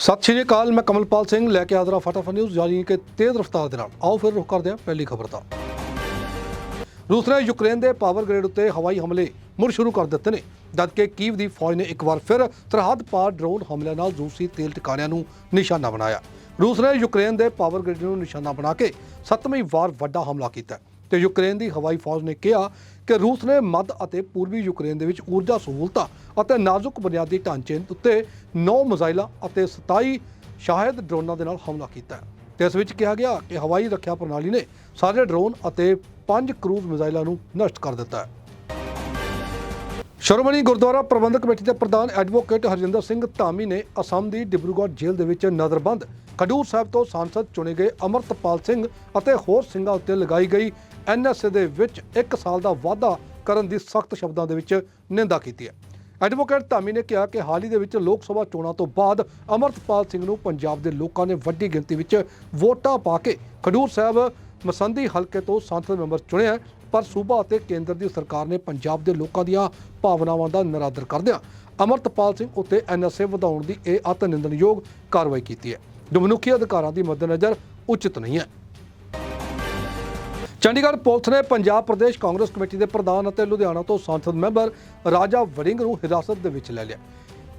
ਸਤਿ ਸ਼੍ਰੀ ਅਕਾਲ, ਮੈਂ ਕਮਲਪਾਲ ਸਿੰਘ, ਲੈ ਕੇ ਹਾਜ਼ਰ ਹਾਂ ਫਟਾਫਟ ਨਿਊਜ਼ ਜਾਰੀ ਕਿ ਤੇਜ਼ ਰਫ਼ਤਾਰ ਦੇ ਨਾਲ। ਆਓ ਫਿਰ ਰੁਕ ਕਰਦੇ ਹਾਂ ਪਹਿਲੀ ਖਬਰ ਦਾ। ਰੂਸ ਨੇ ਯੂਕਰੇਨ ਦੇ ਪਾਵਰ ਗ੍ਰਿਡ ਉੱਤੇ ਹਵਾਈ ਹਮਲੇ ਮੁੜ ਸ਼ੁਰੂ ਕਰ ਦਿੱਤੇ ਨੇ। ਜਦਕਿ ਕੀਵ ਦੀ ਫੌਜ ਨੇ ਇੱਕ ਵਾਰ ਫਿਰ ਸਰਹੱਦ ਪਾਰ ਡਰੋਨ ਹਮਲਿਆਂ ਨਾਲ ਰੂਸੀ ਤੇਲ ਟਿਕਾਣਿਆਂ ਨੂੰ ਨਿਸ਼ਾਨਾ ਬਣਾਇਆ। ਰੂਸ ਨੇ ਯੂਕਰੇਨ ਦੇ ਪਾਵਰ ਗ੍ਰਿਡ ਨੂੰ ਨਿਸ਼ਾਨਾ ਬਣਾ ਕੇ ਸੱਤਵੀਂ ਵਾਰ ਵੱਡਾ ਹਮਲਾ ਕੀਤਾ ਤੇ ਯੂਕਰੇਨ ਦੀ ਹਵਾਈ ਫੌਜ ਨੇ ਕਿਹਾ ਕਿ ਰੂਸ ਨੇ ਮੱਧ ਅਤੇ ਪੂਰਬੀ ਯੂਕਰੇਨ ਦੇ ਵਿੱਚ ਊਰਜਾ ਸਹੂਲਤਾਂ ਅਤੇ ਨਾਜ਼ੁਕ ਬੁਨਿਆਦੀ ਢਾਂਚੇ ਉੱਤੇ 9 ਮਿਜ਼ਾਈਲਾਂ ਅਤੇ 27 ਸ਼ਾਹਿਦ ਡਰੋਨਾਂ ਦੇ ਨਾਲ ਹਮਲਾ ਕੀਤਾ ਹੈ। ਤੇ ਇਸ ਵਿੱਚ ਕਿਹਾ ਗਿਆ ਕਿ ਹਵਾਈ ਰੱਖਿਆ ਪ੍ਰਣਾਲੀ ਨੇ ਸਾਰੇ ਡਰੋਨ ਅਤੇ 5 ਕਰੂਜ਼ ਮਿਜ਼ਾਈਲਾਂ ਨੂੰ ਨਸ਼ਟ ਕਰ ਦਿੱਤਾ ਹੈ ਸ਼੍ਰੋਮਣੀ ਗੁਰਦੁਆਰਾ ਪ੍ਰਬੰਧਕ ਕਮੇਟੀ ਦੇ ਪ੍ਰਧਾਨ ਐਡਵੋਕੇਟ ਹਰਜਿੰਦਰ ਸਿੰਘ ਧਾਮੀ ਨੇ ਅਸਮ ਦੀ ਡਿਬਰੂਗੜ੍ਹ ਜੇਲ੍ਹ ਦੇ ਵਿੱਚ ਨਜ਼ਰਬੰਦ ਖਡੂਰ ਸਾਹਿਬ ਤੋਂ ਸਾਂਸਦ ਚੁਣੇ ਗਏ ਅਮਰਤਪਾਲ ਸਿੰਘ ਅਤੇ ਹੋਰ ਸਿੰਘਾਂ ਉੱਤੇ ਲਗਾਈ ਗਈ ਐਨਐਸਏ ਦੇ ਵਿੱਚ 1 ਸਾਲ ਦਾ ਵਾਅਦਾ ਕਰਨ ਦੀ ਸਖਤ ਸ਼ਬਦਾਂ ਦੇ ਵਿੱਚ ਨਿੰਦਾ ਕੀਤੀ ਹੈ। ਐਡਵੋਕੇਟ ਧਾਮੀ ਨੇ ਕਿਹਾ ਕਿ ਹਾਲ ਹੀ ਦੇ ਵਿੱਚ ਲੋਕ ਸਭਾ ਚੋਣਾਂ ਤੋਂ ਬਾਅਦ ਅਮਰਤਪਾਲ ਸਿੰਘ ਨੂੰ ਪੰਜਾਬ ਦੇ ਲੋਕਾਂ ਨੇ ਵੱਡੀ ਗਿਣਤੀ ਵਿੱਚ ਵੋਟਾਂ ਪਾ ਕੇ ਖਡੂਰ ਸਾਹਿਬ ਮਸੰਦੀ ਹਲਕੇ ਤੋਂ ਸੰਸਦ ਮੈਂਬਰ ਚੁਣਿਆ ਪਰ ਸੂਬਾ ਅਤੇ ਕੇਂਦਰ ਦੀ ਸਰਕਾਰ ਨੇ ਪੰਜਾਬ ਦੇ ਲੋਕਾਂ ਦੀਆਂ ਭਾਵਨਾਵਾਂ ਦਾ ਨਿਰਾਦਰ ਕਰਦਿਆਂ ਅਮਰਤਪਾਲ ਸਿੰਘ ਉੱਤੇ ਐਨਐਸਏ ਵਧਾਉਣ ਦੀ ਇਹ ਅਤ ਨਿੰਦਣਯੋਗ ਕਾਰਵਾਈ ਕੀਤੀ ਹੈ। ਜੋ ਮਨੁੱਖੀ ਅਧਿਕਾਰਾਂ ਦੀ ਮੱਦੇਨਜ਼ਰ ਉਚਿਤ ਨਹੀਂ ਹੈ। ਚੰਡੀਗੜ੍ਹ ਪੁਲਿਸ ਨੇ ਪੰਜਾਬ ਪ੍ਰਦੇਸ਼ ਕਾਂਗਰਸ ਕਮੇਟੀ ਦੇ ਪ੍ਰਧਾਨ ਅਤੇ ਲੁਧਿਆਣਾ ਤੋਂ ਸੰਸਦ ਮੈਂਬਰ ਰਾਜਾ ਵੜਿੰਗ ਨੂੰ ਹਿਰਾਸਤ ਦੇ ਵਿੱਚ ਲੈ ਲਿਆ।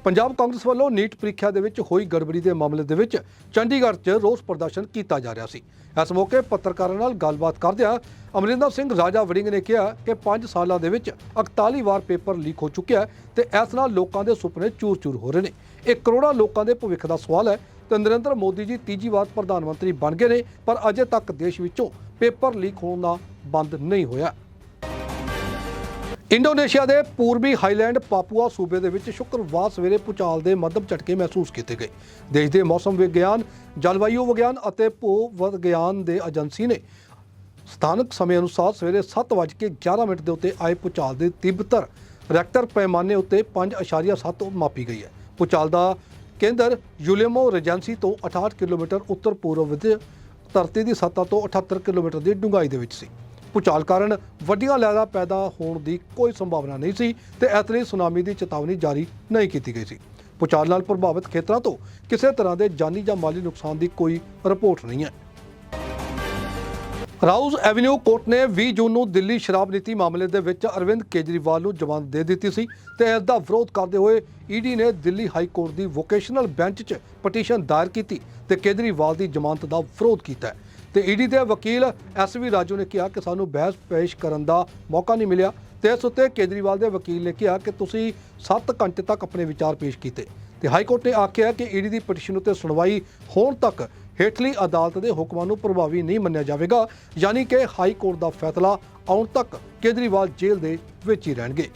ਪੰਜਾਬ ਕਾਂਗਰਸ ਵੱਲੋਂ ਨੀਟ ਪ੍ਰੀਖਿਆ ਦੇ ਵਿੱਚ ਹੋਈ ਗੜਬੜੀ ਦੇ ਮਾਮਲੇ ਦੇ ਵਿੱਚ ਚੰਡੀਗੜ੍ਹ 'ਚ ਰੋਸ ਪ੍ਰਦਰਸ਼ਨ ਕੀਤਾ ਜਾ ਰਿਹਾ ਸੀ। ਇਸ ਮੌਕੇ ਪੱਤਰਕਾਰਾਂ ਨਾਲ ਗੱਲਬਾਤ ਕਰਦਿਆਂ ਅਮਰਿੰਦਰ ਸਿੰਘ ਰਾਜਾ ਵੜਿੰਗ ਨੇ ਕਿਹਾ ਕਿ 5 ਸਾਲਾਂ ਦੇ ਵਿੱਚ 41 ਵਾਰ ਪੇਪਰ ਲੀਕ ਹੋ ਚੁੱਕਿਆ ਹੈ ਤੇ ਇਸ ਨਾਲ ਲੋਕਾਂ ਦੇ ਸੁਪਨੇ ਚੂਰ-ਚੂਰ ਹੋ ਰਹੇ ਨੇ। ਇਹ ਕਰੋੜਾਂ ਲੋਕਾਂ ਦੇ ਭਵਿੱਖ ਦਾ ਸਵਾਲ ਹੈ ਤੇ ਨਰਿੰਦਰ ਮੋਦੀ ਜੀ ਤੀਜੀ ਵਾਰ ਪ੍ਰਧਾਨ ਮੰਤਰੀ ਬਣ ਗਏ ਨੇ, ਪਰ ਅਜੇ ਤੱਕ ਦੇਸ਼ ਵਿੱਚੋਂ ਪੇਪਰ ਲੀਕ ਹੋਣਾ ਬੰਦ ਨਹੀਂ ਹੋਇਆ। ਇੰਡੋਨੇਸ਼ੀਆ ਦੇ ਪੂਰਬੀ ਹਾਈਲੈਂਡ ਪਾਪੂਆ ਸੂਬੇ ਦੇ ਵਿੱਚ ਸ਼ੁੱਕਰਵਾਰ ਸਵੇਰੇ ਭੂਚਾਲ ਦੇ ਮੱਧਮ ਝਟਕੇ ਮਹਿਸੂਸ ਕੀਤੇ ਗਏ। ਦੇਸ਼ ਦੇ ਮੌਸਮ ਵਿਗਿਆਨ, ਜਲਵਾਯੂ ਵਿਗਿਆਨ ਅਤੇ ਭੂ ਵਿਗਿਆਨ ਦੇ ਏਜੰਸੀ ਨੇ ਸਥਾਨਕ ਸਮੇਂ ਅਨੁਸਾਰ ਸਵੇਰੇ 7:11 ਮਿੰਟ ਦੇ ਉੱਤੇ ਆਏ ਭੂਚਾਲ ਦੀ ਤੀਬਤਰ ਰੈਕਟਰ ਪੈਮਾਨੇ ਉੱਤੇ 5.7 ਮਾਪੀ ਗਈ ਹੈ। ਭੂਚਾਲ ਦਾ ਕੇਂਦਰ ਯੂਲੇਮੋ ਰੀਜੈਂਸੀ ਤੋਂ 68 ਕਿਲੋਮੀਟਰ ਉੱਤਰ ਪੂਰਬ ਵਿੱਚ ਧਰਤੀ ਦੀ ਸਤ੍ਹਾ ਤੋਂ 78 ਕਿਲੋਮੀਟਰ ਦੀ ਡੂੰਘਾਈ ਦੇ ਵਿੱਚ ਸੀ। ਭੂਚਾਲ ਕਾਰਨ ਵੱਡੀਆਂ ਲਹਿਰਾਂ ਪੈਦਾ ਹੋਣ ਦੀ ਕੋਈ ਸੰਭਾਵਨਾ ਨਹੀਂ ਸੀ ਤੇ ਇਸ ਲਈ ਸੁਨਾਮੀ ਦੀ ਚੇਤਾਵਨੀ ਜਾਰੀ ਨਹੀਂ ਕੀਤੀ ਗਈ ਸੀ ਭੂਚਾਲ ਨਾਲ ਪ੍ਰਭਾਵਿਤ ਖੇਤਰਾਂ ਤੋਂ ਕਿਸੇ ਤਰ੍ਹਾਂ ਦੇ ਜਾਨੀ ਜਾਂ ਮਾਲੀ ਨੁਕਸਾਨ ਦੀ ਕੋਈ ਰਿਪੋਰਟ ਨਹੀਂ ਹੈ ਰਾਉਜ਼ ਐਵਨਿਊ ਕੋਰਟ ਨੇ 20 ਜੂਨ ਨੂੰ ਦਿੱਲੀ ਸ਼ਰਾਬ ਨੀਤੀ ਮਾਮਲੇ ਦੇ ਵਿੱਚ ਅਰਵਿੰਦ ਕੇਜਰੀਵਾਲ ਨੂੰ ਜ਼ਮਾਨਤ ਦੇ ਦਿੱਤੀ ਸੀ ਤੇ ਇਸ ਦਾ ਵਿਰੋਧ ਕਰਦੇ ਹੋਏ ਈਡੀ ਨੇ ਦਿੱਲੀ ਹਾਈ ਕੋਰਟ ਦੀ ਵੋਕੇਸ਼ਨਲ ਬੈਂਚ 'ਚ ਪਟੀਸ਼ਨ ਦਾਇਰ ਕੀਤੀ ਤੇ ਕੇਜਰੀਵਾਲ ਦੀ ਜ਼ਮਾਨਤ ਦਾ ਵਿਰੋਧ ਕੀਤਾ ਹੈ। ਤੇ ਈਡੀ ਦੇ ਵਕੀਲ ਐਸਵੀ ਰਾਜੂ ਨੇ ਕਿਹਾ ਕਿ ਸਾਨੂੰ ਬਹਿਸ ਪੇਸ਼ ਕਰਨ ਦਾ ਮੌਕਾ ਨਹੀਂ ਮਿਲਿਆ ਤੇ ਇਸ ਉੱਤੇ ਕੇਜਰੀਵਾਲ ਦੇ ਵਕੀਲ ਨੇ ਕਿਹਾ ਕਿ ਤੁਸੀਂ 7 ਘੰਟੇ ਤੱਕ ਆਪਣੇ ਵਿਚਾਰ ਪੇਸ਼ ਕੀਤੇ ਤੇ ਹਾਈ ਕੋਰਟ ਨੇ ਆਖਿਆ ਕਿ ਈਡੀ ਦੀ ਪਟੀਸ਼ਨ ਉੱਤੇ ਸੁਣਵਾਈ ਹੋਣ ਤੱਕ ਹੇਠਲੀ ਅਦਾਲਤ ਦੇ ਹੁਕਮਾਂ ਨੂੰ ਪ੍ਰਭਾਵੀ ਨਹੀਂ ਮੰਨਿਆ ਜਾਵੇਗਾ, ਯਾਨੀ ਕਿ ਹਾਈ ਕੋਰਟ ਦਾ ਫੈਸਲਾ ਆਉਣ ਤੱਕ ਕੇਜਰੀਵਾਲ ਜੇਲ੍ਹ ਦੇ ਵਿੱਚ ਹੀ ਰਹਿਣਗੇ।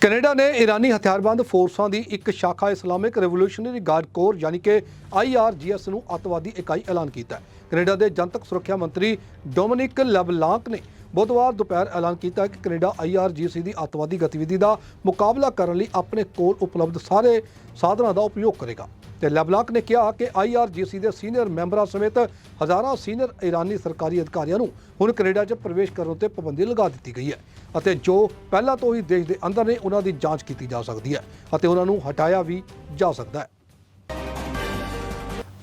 ਕੈਨੇਡਾ ਨੇ ਇਰਾਨੀ ਹਥਿਆਰਬੰਦ ਫੋਰਸਾਂ ਦੀ ਇੱਕ ਸ਼ਾਖਾ ਇਸਲਾਮਿਕ ਰੈਵੋਲੂਸ਼ਨਰੀ ਗਾਰਡ ਕੋਰ, ਯਾਨੀ ਕਿ ਆਈਆਰਜੀਐਸ ਨੂੰ ਅੱਤਵਾਦੀ ਇਕਾਈ ਐਲਾਨ ਕੀਤਾ ਹੈ। ਕੈਨੇਡਾ ਦੇ ਜਨਤਕ ਸੁਰੱਖਿਆ ਮੰਤਰੀ ਡੋਮਿਨਿਕ ਲੈਬਲਾਂਕ ਨੇ ਬੁੱਧਵਾਰ ਦੁਪਹਿਰ ਐਲਾਨ ਕੀਤਾ ਕਿ ਕੈਨੇਡਾ ਆਈਆਰਜੀਸੀ ਦੀ ਅੱਤਵਾਦੀ ਗਤੀਵਿਧੀ ਦਾ ਮੁਕਾਬਲਾ ਕਰਨ ਲਈ ਆਪਣੇ ਕੋਲ ਉਪਲਬਧ ਸਾਰੇ ਸਾਧਨਾਂ ਦਾ ਉਪਯੋਗ ਕਰੇਗਾ। ਤੇ ਲੈਬਲਾਂਕ ਨੇ ਕਿਹਾ ਕਿ ਆਈਆਰਜੀਸੀ ਦੇ ਸੀਨੀਅਰ ਮੈਂਬਰਾਂ ਸਮੇਤ ਹਜ਼ਾਰਾਂ ਸੀਨੀਅਰ ਇਰਾਨੀ ਸਰਕਾਰੀ ਅਧਿਕਾਰੀਆਂ ਨੂੰ ਹੁਣ ਕੈਨੇਡਾ 'ਚ ਪ੍ਰਵੇਸ਼ ਕਰਨ ਉੱਤੇ ਪਾਬੰਦੀ ਲਗਾ ਦਿੱਤੀ ਗਈ ਹੈ ਅਤੇ ਜੋ ਪਹਿਲਾਂ ਤੋਂ ਹੀ ਦੇਸ਼ ਦੇ ਅੰਦਰ ਨੇ, ਉਹਨਾਂ ਦੀ ਜਾਂਚ ਕੀਤੀ ਜਾ ਸਕਦੀ ਹੈ ਅਤੇ ਉਹਨਾਂ ਨੂੰ ਹਟਾਇਆ ਵੀ ਜਾ ਸਕਦਾ ਹੈ।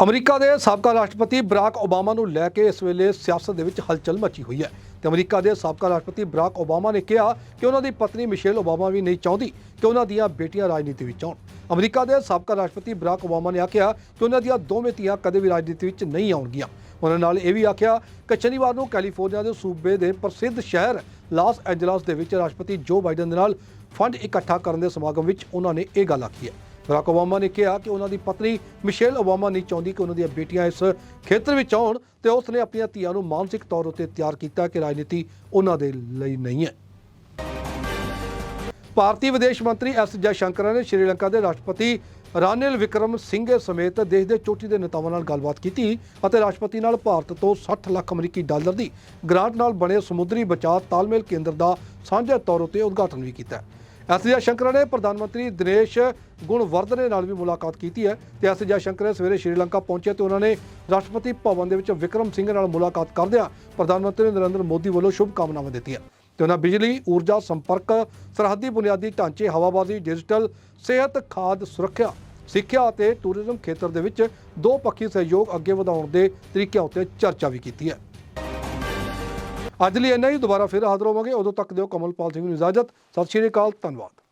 ਅਮਰੀਕਾ ਦੇ ਸਾਬਕਾ ਰਾਸ਼ਟਰਪਤੀ ਬਰਾਕ ਓਬਾਮਾ ਨੂੰ ਲੈ ਕੇ ਇਸ ਵੇਲੇ ਸਿਆਸਤ ਦੇ ਵਿੱਚ ਹਲਚਲ ਮਚੀ ਹੋਈ ਹੈ। ਤੇ ਅਮਰੀਕਾ ਦੇ ਸਾਬਕਾ ਰਾਸ਼ਟਰਪਤੀ ਬਰਾਕ ਓਬਾਮਾ ਨੇ ਕਿਹਾ ਕਿ ਉਹਨਾਂ ਦੀ ਪਤਨੀ ਮਿਸ਼ੇਲ ਓਬਾਮਾ ਵੀ ਨਹੀਂ ਚਾਹੁੰਦੀ ਕਿ ਉਹਨਾਂ ਦੀਆਂ ਬੇਟੀਆਂ ਰਾਜਨੀਤੀ ਵਿੱਚ ਆਉਣ। ਅਮਰੀਕਾ ਦੇ ਸਾਬਕਾ ਰਾਸ਼ਟਰਪਤੀ ਬਰਾਕ ਓਬਾਮਾ ਨੇ ਆਖਿਆ ਕਿ ਉਹਨਾਂ ਦੀਆਂ ਦੋਵੇਂ ਧੀਆਂ ਕਦੇ ਵੀ ਰਾਜਨੀਤੀ ਵਿੱਚ ਨਹੀਂ ਆਉਣਗੀਆਂ। ਉਹਨਾਂ ਨਾਲ ਇਹ ਵੀ ਆਖਿਆ ਕਿ ਸ਼ਨੀਵਾਰ ਨੂੰ ਕੈਲੀਫੋਰਨੀਆ ਦੇ ਸੂਬੇ ਦੇ ਪ੍ਰਸਿੱਧ ਸ਼ਹਿਰ ਲਾਸ ਐਂਜਲਸ ਦੇ ਵਿੱਚ ਰਾਸ਼ਟਰਪਤੀ ਜੋ ਬਾਈਡਨ ਦੇ ਨਾਲ ਫੰਡ ਇਕੱਠਾ ਕਰਨ ਦੇ ਸਮਾਗਮ ਵਿੱਚ ਉਹਨਾਂ ਨੇ ਇਹ ਗੱਲ ਆਖੀ ਹੈ। ਬਰਾਕ ਓਬਾਮਾ ਨੇ ਕਿਹਾ ਕਿ ਉਹਨਾਂ ਦੀ ਪਤਨੀ ਮਿਸ਼ੇਲ ਓਬਾਮਾ ਨਹੀਂ ਚਾਹੁੰਦੀ ਕਿ ਉਹਨਾਂ ਦੀਆਂ ਬੇਟੀਆਂ ਇਸ ਖੇਤਰ ਵਿੱਚ ਆਉਣ ਤੇ ਉਸ ਨੇ ਆਪਣੀਆਂ ਧੀਆਂ ਨੂੰ ਮਾਨਸਿਕ ਤੌਰ ਉੱਤੇ ਤਿਆਰ ਕੀਤਾ ਕਿ ਰਾਜਨੀਤੀ ਉਹਨਾਂ ਦੇ ਲਈ ਨਹੀਂ ਹੈ। ਭਾਰਤੀ ਵਿਦੇਸ਼ ਮੰਤਰੀ ਐਸ ਜੈਸ਼ੰਕਰ ਨੇ ਸ਼੍ਰੀਲੰਕਾ ਦੇ ਰਾਸ਼ਟਰਪਤੀ ਰਾਨਿਲ ਵਿਕਰਮ ਸਿੰਘੇ ਸਮੇਤ ਦੇਸ਼ ਦੇ ਚੋਟੀ ਦੇ ਨੇਤਾਵਾਂ ਨਾਲ ਗੱਲਬਾਤ ਕੀਤੀ ਅਤੇ ਰਾਸ਼ਟਰਪਤੀ ਨਾਲ ਭਾਰਤ ਤੋਂ 60 ਲੱਖ ਅਮਰੀਕੀ ਡਾਲਰ ਦੀ ਗ੍ਰਾਂਟ ਨਾਲ ਬਣੇ ਸਮੁੰਦਰੀ ਬਚਾਅ ਤਾਲਮੇਲ ਕੇਂਦਰ ਦਾ ਸਾਂਝੇ ਤੌਰ ਉੱਤੇ ਉਦਘਾਟਨ ਵੀ ਕੀਤਾ। ਐਸ ਜੈਸ਼ੰਕਰ ਨੇ ਪ੍ਰਧਾਨ ਮੰਤਰੀ ਦਿਨੇਸ਼ ਗੁਣਵਰਧਨੇ ਨਾਲ ਵੀ ਮੁਲਾਕਾਤ ਕੀਤੀ ਹੈ ਤੇ ਐਸ ਜੈਸ਼ੰਕਰ ਸਵੇਰੇ ਸ਼੍ਰੀਲੰਕਾ ਪਹੁੰਚੇ ਤੇ ਉਹਨਾਂ ਨੇ ਰਾਸ਼ਟਰਪਤੀ ਭਵਨ ਦੇ ਵਿੱਚ ਵਿਕਰਮ ਸਿੰਘ ਨਾਲ ਮੁਲਾਕਾਤ ਕਰਦਿਆਂ ਪ੍ਰਧਾਨ ਮੰਤਰੀ ਨਰਿੰਦਰ ਮੋਦੀ ਵੱਲੋਂ ਸ਼ੁਭ ਕਾਮਨਾਵਾਂ ਦਿੱਤੀਆਂ। ਤੇ ਉਹਨਾਂ ਬਿਜਲੀ, ਊਰਜਾ, ਸੰਪਰਕ, ਸਰਹੱਦੀ ਬੁਨਿਆਦੀ ਢਾਂਚੇ, ਹਵਾਬਾਜ਼ੀ, ਡਿਜੀਟਲ, ਸਿਹਤ, ਖਾਦ, ਸੁਰੱਖਿਆ ਸਿੱਖਿਆ ਅਤੇ ਟੂਰਿਜ਼ਮ ਖੇਤਰ ਦੇ ਵਿੱਚ ਦੋ ਪੱਖੀ ਸਹਿਯੋਗ ਅੱਗੇ ਵਧਾਉਣ ਦੇ ਤਰੀਕਿਆਂ ਉੱਤੇ ਚਰਚਾ ਵੀ ਕੀਤੀ ਹੈ। ਅੱਜ ਲਈ ਇੰਨਾ ਹੀ। ਦੁਬਾਰਾ ਫਿਰ ਹਾਜ਼ਰ ਹੋਵਾਂਗੇ। ਉਦੋਂ ਤੱਕ ਦਿਓ ਕਮਲਪਾਲ ਸਿੰਘ ਨੂੰ ਇਜਾਜ਼ਤ। ਸਤਿ ਸ਼੍ਰੀ ਅਕਾਲ। ਧੰਨਵਾਦ।